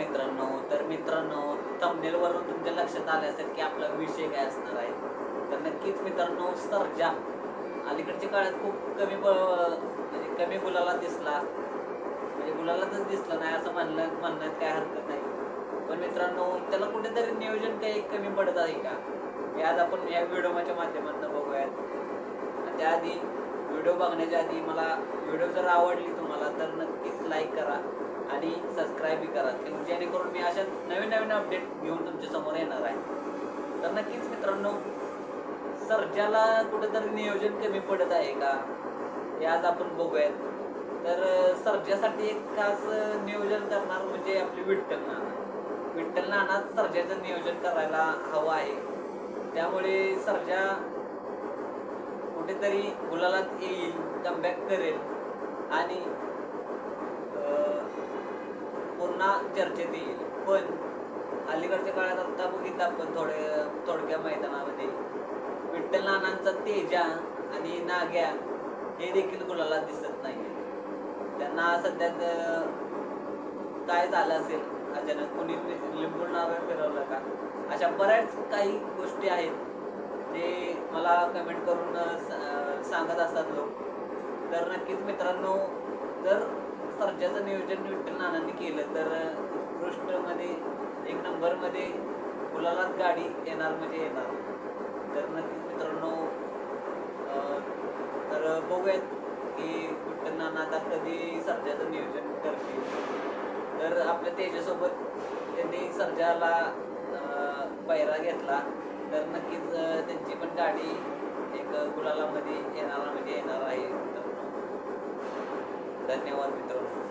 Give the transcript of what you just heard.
मित्रांनो तर मित्रांनो thumbnail तुमच्या लक्षात आले असेल की आपला विषय काय असणार आहे. तर नक्कीच मित्रांनो सर्जा. अलीकडच्या काळात खूप कमी म्हणजे कमी मुलाला दिसला. म्हणजे गुलालाच दिसला नाही असं म्हणलं म्हणण्यात काय हरकत नाही. पण मित्रांनो त्याला कुठेतरी नियोजन काही कमी पडत आहे का? हे आज आपण या व्हिडिओच्या माध्यमातून बघूयात. त्याआधी व्हिडिओ बघण्याच्या आधी मला व्हिडिओ जर आवडली तुम्हाला तर नक्कीच लाईक करा. आणि सबस्क्राईबही करा की जेणेकरून मी अशा नवीन नवीन अपडेट घेऊन तुमच्यासमोर येणार आहे. तर नक्कीच मित्रांनो सर्जाला कुठेतरी नियोजन कमी पडत आहे का? हे आज आपण बघूयात. तर सर्जासाठी एक खास नियोजन करणार म्हणजे आपली विठ्ठल नाना. विठ्ठल नाना सर्जाचं नियोजन करायला हवं आहे. त्यामुळे सर्जा कुठेतरी गुलालात येईल कमबॅक करेल आणि पुन्हा चर्चेत येईल. पण अलीकडच्या काळात आता बघितलं आपण थोडे थोडक्या मैदानामध्ये. विठ्ठल नानांचा तेजा आणि नाग्या हे देखील कुणाला दिसत नाही त्यांना सध्या काय झालं असेल? अचानक कोणी लिंबून नारळ फिरवलं का? अशा बऱ्याच काही गोष्टी आहेत ते मला कमेंट करून सांगत असतात लोक. तर नक्कीच मित्रांनो जर सर्जाचं नियोजन विठ्ठल नानांनी केलं तर उत्कृष्टमध्ये एक नंबरमध्ये गुलालात गाडी येणार म्हणजे येणार. तर नक्कीच मित्रांनो तर बघूयात की विठ्ठल नाना आता कधी सर्जाचं नियोजन करतील. तर आपल्या तेजासोबत त्यांनी सर्जाला पैरा घेतला तर नक्कीच त्यांची पण गाडी एक गुलालामध्ये येणार म्हणजे येणार आहे. धन्यवाद मित्रांनो.